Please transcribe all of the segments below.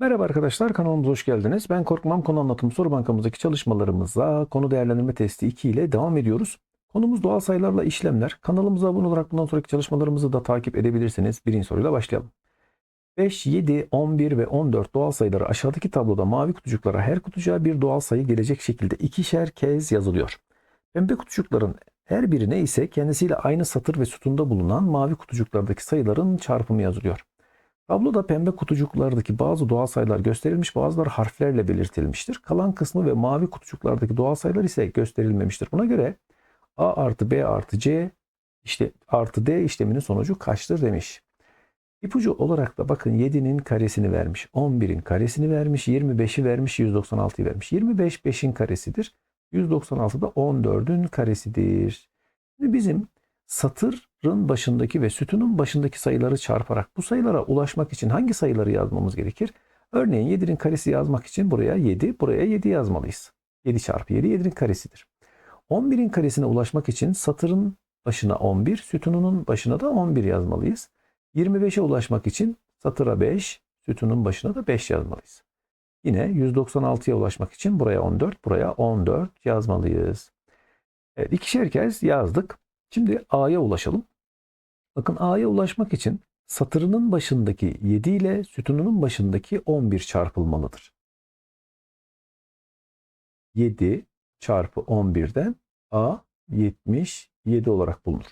Merhaba arkadaşlar kanalımıza hoş geldiniz. Ben Korkmam Konu Anlatım Soru Bankamızdaki çalışmalarımıza konu değerlendirme testi 2 ile devam ediyoruz. Konumuz doğal sayılarla işlemler. Kanalımıza abone olarak bundan sonraki çalışmalarımızı da takip edebilirsiniz. Birinci soruyla başlayalım. 5, 7, 11 ve 14 doğal sayıları aşağıdaki tabloda mavi kutucuklara her kutucuğa bir doğal sayı gelecek şekilde ikişer kez yazılıyor. Pembe kutucukların her birine ise kendisiyle aynı satır ve sütunda bulunan mavi kutucuklardaki sayıların çarpımı yazılıyor. Tabloda pembe kutucuklardaki bazı doğal sayılar gösterilmiş, bazıları harflerle belirtilmiştir. Kalan kısmı ve mavi kutucuklardaki doğal sayılar ise gösterilmemiştir. Buna göre A artı B artı C işte artı D işleminin sonucu kaçtır demiş. İpucu olarak da bakın 7'nin karesini vermiş, 11'in karesini vermiş, 25'i vermiş, 196'yı vermiş. 25 5'in karesidir. 196 da 14'ün karesidir. Şimdi bizim satırın başındaki ve sütunun başındaki sayıları çarparak bu sayılara ulaşmak için hangi sayıları yazmamız gerekir? Örneğin 7'nin karesi yazmak için buraya 7, buraya 7 yazmalıyız. 7 çarpı 7 7'nin karesidir. 11'in karesine ulaşmak için satırın başına 11, sütununun başına da 11 yazmalıyız. 25'e ulaşmak için satıra 5, sütunun başına da 5 yazmalıyız. Yine 196'ya ulaşmak için buraya 14, buraya 14 yazmalıyız. Evet, ikişer kez yazdık. Şimdi A'ya ulaşalım. Bakın A'ya ulaşmak için satırının başındaki 7 ile sütununun başındaki 11 çarpılmalıdır. 7 çarpı 11'den A 77 olarak bulunur.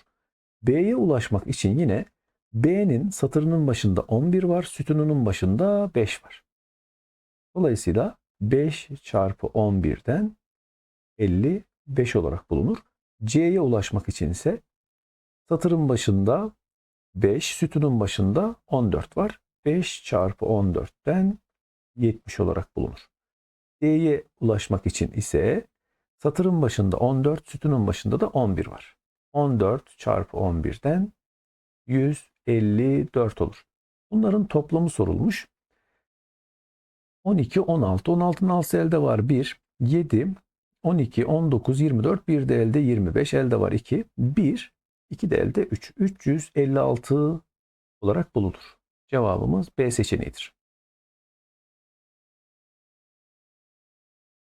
B'ye ulaşmak için yine B'nin satırının başında 11 var, sütununun başında 5 var. Dolayısıyla 5 çarpı 11'den 55 olarak bulunur. C'ye ulaşmak için ise satırın başında 5, sütunun başında 14 var. 5 çarpı 14'ten 70 olarak bulunur. D'ye ulaşmak için ise satırın başında 14, sütunun başında da 11 var. 14 çarpı 11'den 154 olur. Bunların toplamı sorulmuş. 12, 16. 16'nın altısı elde var 1, 7, 12, 19, 24, bir de elde 25, elde var 2, 1, 2 de elde 3. 356 olarak bulunur. Cevabımız B seçeneğidir.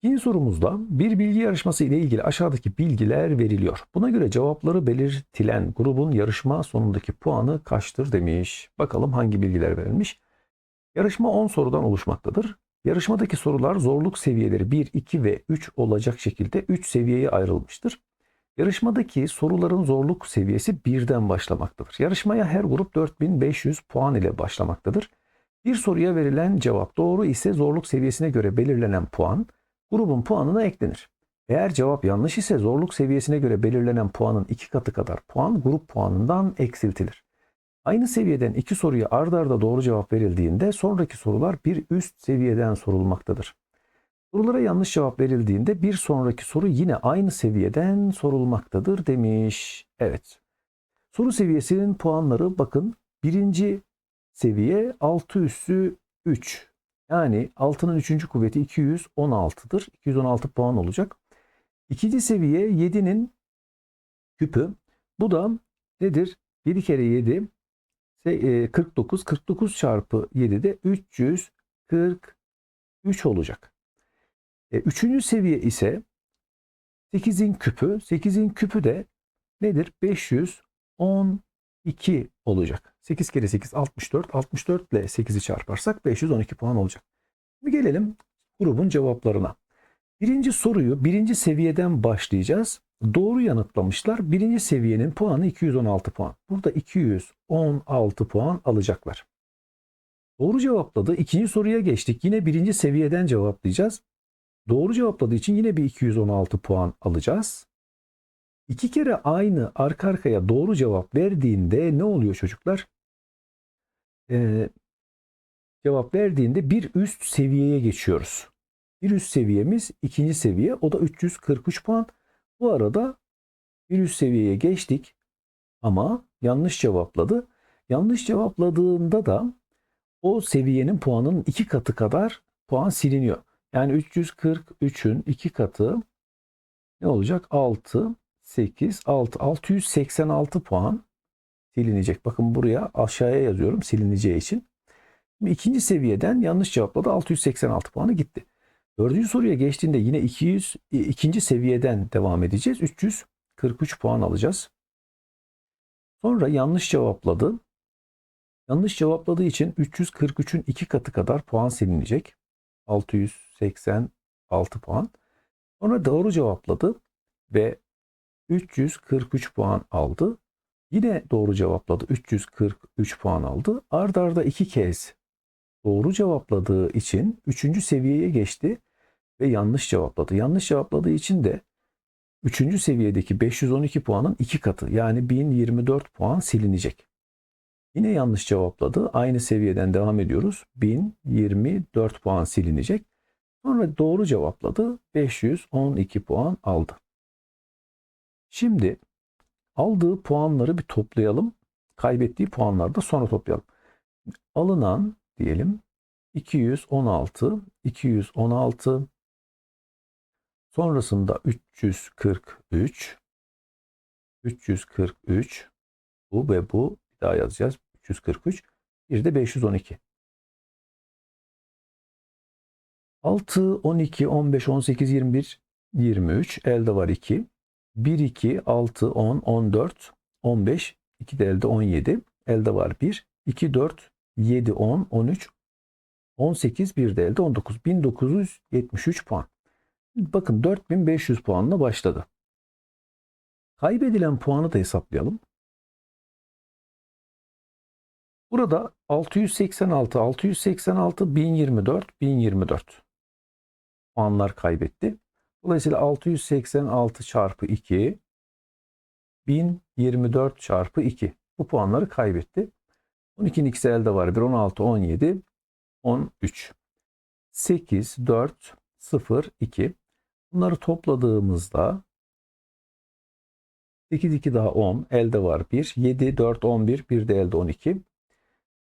İkinci sorumuzda bir bilgi yarışması ile ilgili aşağıdaki bilgiler veriliyor. Buna göre cevapları belirtilen grubun yarışma sonundaki puanı kaçtır demiş. Bakalım hangi bilgiler verilmiş. Yarışma 10 sorudan oluşmaktadır. Yarışmadaki sorular zorluk seviyeleri 1, 2 ve 3 olacak şekilde 3 seviyeye ayrılmıştır. Yarışmadaki soruların zorluk seviyesi 1'den başlamaktadır. Yarışmaya her grup 4500 puan ile başlamaktadır. Bir soruya verilen cevap doğru ise zorluk seviyesine göre belirlenen puan grubun puanına eklenir. Eğer cevap yanlış ise zorluk seviyesine göre belirlenen puanın iki katı kadar puan grup puanından eksiltilir. Aynı seviyeden iki soruya ardarda arda doğru cevap verildiğinde sonraki sorular bir üst seviyeden sorulmaktadır. Sorulara yanlış cevap verildiğinde bir sonraki soru yine aynı seviyeden sorulmaktadır demiş. Evet. Soru seviyesinin puanları bakın birinci seviye 6 üssü 3. Yani 6'nın 3. kuvveti 216'dır. 216 puan olacak. İkinci seviye 7'nin küpü. Bu da nedir? 7 kere 7 49. 49 çarpı 7 de 343 olacak. E, üçüncü seviye ise 8'in küpü. 8'in küpü de nedir? 512 olacak. 8 kere 8 64. 64 ile 8'i çarparsak 512 puan olacak. Şimdi gelelim grubun cevaplarına. Birinci soruyu birinci seviyeden başlayacağız. Doğru yanıtlamışlar. Birinci seviyenin puanı 216 puan. Burada 216 puan alacaklar. Doğru cevapladı. İkinci soruya geçtik. Yine birinci seviyeden cevaplayacağız. Doğru cevapladığı için yine bir 216 puan alacağız. İki kere aynı arka arkaya doğru cevap verdiğinde ne oluyor çocuklar? Ee, cevap verdiğinde bir üst seviyeye geçiyoruz. Bir üst seviyemiz ikinci seviye. O da 343 puan. Bu arada bir üst seviyeye geçtik ama yanlış cevapladı. Yanlış cevapladığında da o seviyenin puanının iki katı kadar puan siliniyor. Yani 343'ün iki katı ne olacak? 6, 8, 6, 686 puan silinecek. Bakın buraya aşağıya yazıyorum silineceği için. Şimdi ikinci seviyeden yanlış cevapladı 686 puanı gitti. Dördüncü soruya geçtiğinde yine 200 e, ikinci seviyeden devam edeceğiz. 343 puan alacağız. Sonra yanlış cevapladı. Yanlış cevapladığı için 343'ün iki katı kadar puan silinecek. 686 puan. Sonra doğru cevapladı ve 343 puan aldı. Yine doğru cevapladı. 343 puan aldı. Ard arda iki kez doğru cevapladığı için 3. seviyeye geçti ve yanlış cevapladı. Yanlış cevapladığı için de 3. seviyedeki 512 puanın iki katı yani 1024 puan silinecek. Yine yanlış cevapladı. Aynı seviyeden devam ediyoruz. 1024 puan silinecek. Sonra doğru cevapladı. 512 puan aldı. Şimdi aldığı puanları bir toplayalım. Kaybettiği puanları da sonra toplayalım. Alınan diyelim 216, 216 sonrasında 343 343 bu ve bu bir daha yazacağız. 343 bir de 512 6, 12, 15, 18, 21, 23 elde var 2 1, 2, 6, 10, 14, 15 2 de elde 17 elde var 1 2, 4, 7, 10, 13, 18, bir de elde 19. 1973 puan. Bakın 4500 puanla başladı. Kaybedilen puanı da hesaplayalım. Burada 686, 686, 1024, 1024 puanlar kaybetti. Dolayısıyla 686 çarpı 2, 1024 çarpı 2 bu puanları kaybetti. 12'nin ikisi elde var. 1, 16, 17, 13. 8, 4, 0, 2. Bunları topladığımızda 8, 2 daha 10. Elde var 1. 7, 4, 11. Bir de elde 12.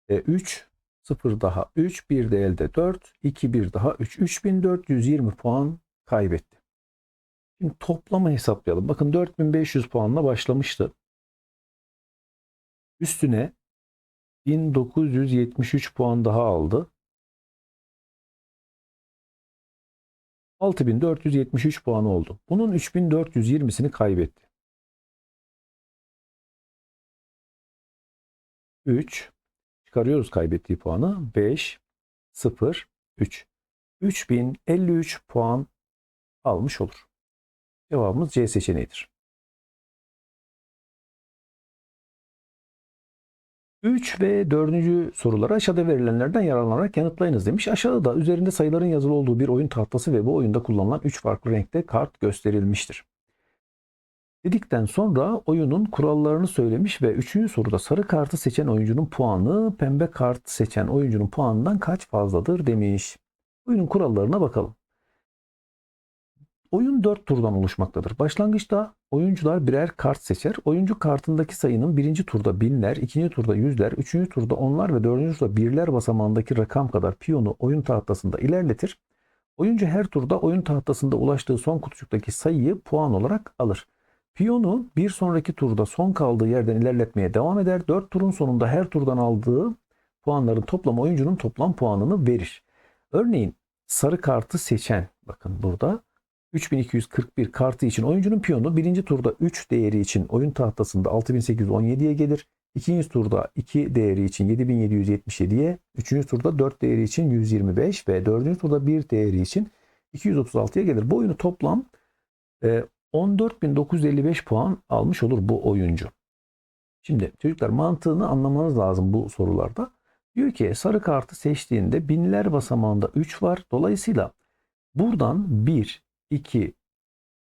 E, 3, 0 daha 3. Bir de elde 4. 2, 1 daha 3. 3420 puan kaybetti. Şimdi toplama hesaplayalım. Bakın 4500 puanla başlamıştı. Üstüne 1973 puan daha aldı. 6473 puan oldu. Bunun 3420'sini kaybetti. 3 çıkarıyoruz kaybettiği puanı. 5 0 3 3053 puan almış olur. Cevabımız C seçeneğidir. 3 ve 4. soruları aşağıda verilenlerden yararlanarak yanıtlayınız demiş. Aşağıda da üzerinde sayıların yazılı olduğu bir oyun tahtası ve bu oyunda kullanılan 3 farklı renkte kart gösterilmiştir. Dedikten sonra oyunun kurallarını söylemiş ve 3. soruda sarı kartı seçen oyuncunun puanı pembe kart seçen oyuncunun puanından kaç fazladır demiş. Oyunun kurallarına bakalım. Oyun 4 turdan oluşmaktadır. Başlangıçta oyuncular birer kart seçer. Oyuncu kartındaki sayının birinci turda binler, ikinci turda yüzler, üçüncü turda onlar ve dördüncü turda birler basamağındaki rakam kadar piyonu oyun tahtasında ilerletir. Oyuncu her turda oyun tahtasında ulaştığı son kutucuktaki sayıyı puan olarak alır. Piyonu bir sonraki turda son kaldığı yerden ilerletmeye devam eder. 4 turun sonunda her turdan aldığı puanların toplamı oyuncunun toplam puanını verir. Örneğin sarı kartı seçen bakın burada 3241 kartı için oyuncunun piyonu birinci turda 3 değeri için oyun tahtasında 6817'ye gelir. İkinci turda 2 değeri için 7777'ye, üçüncü turda 4 değeri için 125 ve dördüncü turda 1 değeri için 236'ya gelir. Bu oyunu toplam 14.955 puan almış olur bu oyuncu. Şimdi çocuklar mantığını anlamanız lazım bu sorularda. Diyor ki sarı kartı seçtiğinde binler basamağında 3 var. Dolayısıyla buradan 1, 2,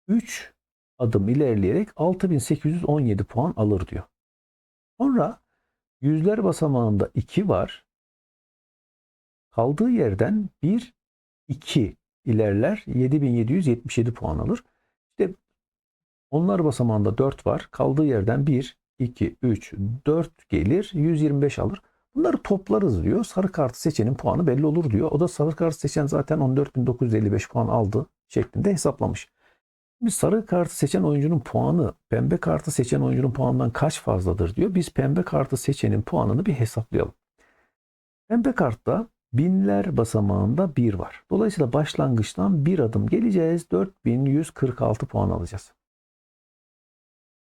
3 adım ilerleyerek 6817 puan alır diyor. Sonra yüzler basamağında 2 var. Kaldığı yerden 1, 2 ilerler 7777 puan alır. İşte onlar basamağında 4 var. Kaldığı yerden 1, 2, 3, 4 gelir 125 alır. Bunları toplarız diyor. Sarı kartı seçenin puanı belli olur diyor. O da sarı kartı seçen zaten 14.955 puan aldı şeklinde hesaplamış. Biz sarı kartı seçen oyuncunun puanı pembe kartı seçen oyuncunun puanından kaç fazladır diyor. Biz pembe kartı seçenin puanını bir hesaplayalım. Pembe kartta binler basamağında 1 var. Dolayısıyla başlangıçtan bir adım geleceğiz. 4146 puan alacağız.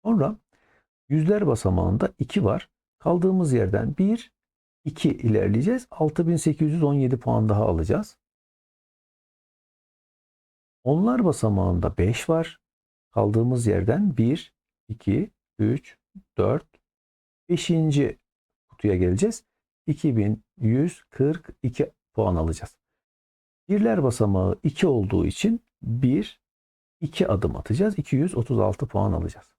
Sonra yüzler basamağında 2 var. Kaldığımız yerden 1, 2 ilerleyeceğiz. 6817 puan daha alacağız. Onlar basamağında 5 var. Kaldığımız yerden 1, 2, 3, 4, 5. kutuya geleceğiz. 2142 puan alacağız. Birler basamağı 2 olduğu için 1, 2 adım atacağız. 236 puan alacağız.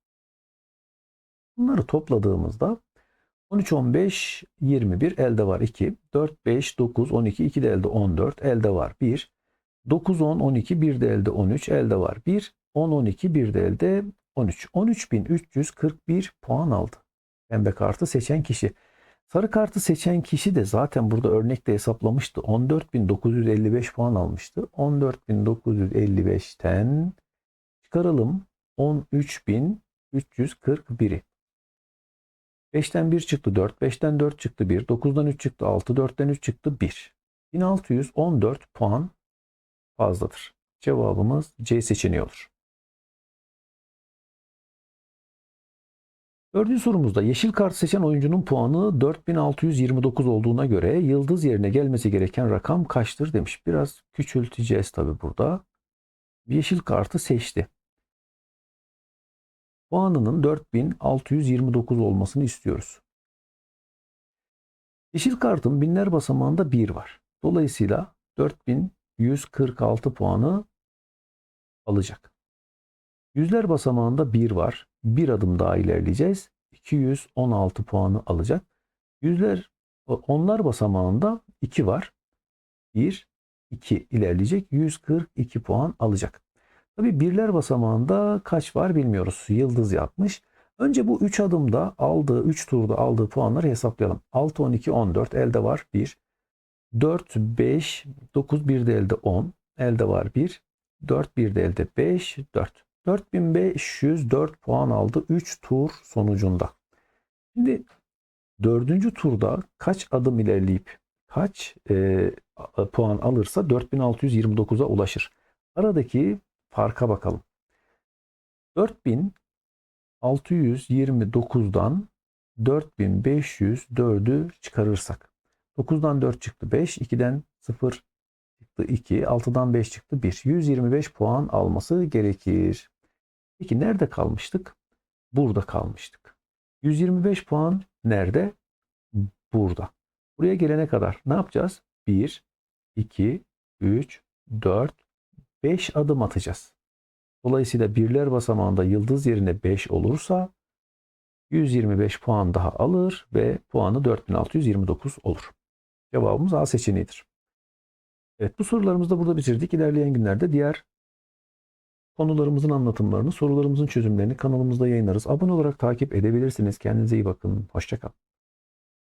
Bunları topladığımızda 13, 15, 21 elde var 2. 4, 5, 9, 12, 2 de elde 14, elde var 1. 9, 10, 12, 1 de elde 13, elde var 1. 10, 12, 1 de elde 13. 13.341 puan aldı. Pembe kartı seçen kişi. Sarı kartı seçen kişi de zaten burada örnekte hesaplamıştı. 14.955 puan almıştı. 14.955'ten çıkaralım 13.341'i. 5'ten 1 çıktı 4, 5'ten 4 çıktı 1, 9'dan 3 çıktı 6, 4'ten 3 çıktı 1. 1614 puan fazladır. Cevabımız C seçeneği olur. Dördüncü sorumuzda yeşil kart seçen oyuncunun puanı 4629 olduğuna göre yıldız yerine gelmesi gereken rakam kaçtır demiş. Biraz küçülteceğiz tabi burada. Yeşil kartı seçti. Puanının 4629 olmasını istiyoruz. Yeşil kartın binler basamağında 1 var. Dolayısıyla 4146 puanı alacak. Yüzler basamağında 1 var. Bir adım daha ilerleyeceğiz. 216 puanı alacak. Yüzler onlar basamağında 2 var. 1, 2 ilerleyecek. 142 puan alacak. Tabi birler basamağında kaç var bilmiyoruz. Yıldız yapmış. Önce bu 3 adımda aldığı 3 turda aldığı puanları hesaplayalım. 6, 12, 14 elde var 1. 4, 5, 9 bir de elde 10. Elde var 1. 4 bir de elde 5, 4. 4504 puan aldı 3 tur sonucunda. Şimdi dördüncü turda kaç adım ilerleyip kaç e, puan alırsa 4629'a ulaşır. Aradaki farka bakalım. 4629'dan 4504'ü çıkarırsak 9'dan 4 çıktı 5, 2'den 0 çıktı 2, 6'dan 5 çıktı 1. 125 puan alması gerekir. Peki nerede kalmıştık? Burada kalmıştık. 125 puan nerede? Burada. Buraya gelene kadar ne yapacağız? 1, 2, 3, 4, 5 adım atacağız. Dolayısıyla birler basamağında yıldız yerine 5 olursa 125 puan daha alır ve puanı 4629 olur. Cevabımız A seçeneğidir. Evet bu sorularımızı da burada bitirdik. İlerleyen günlerde diğer konularımızın anlatımlarını, sorularımızın çözümlerini kanalımızda yayınlarız. Abone olarak takip edebilirsiniz. Kendinize iyi bakın. Hoşçakalın.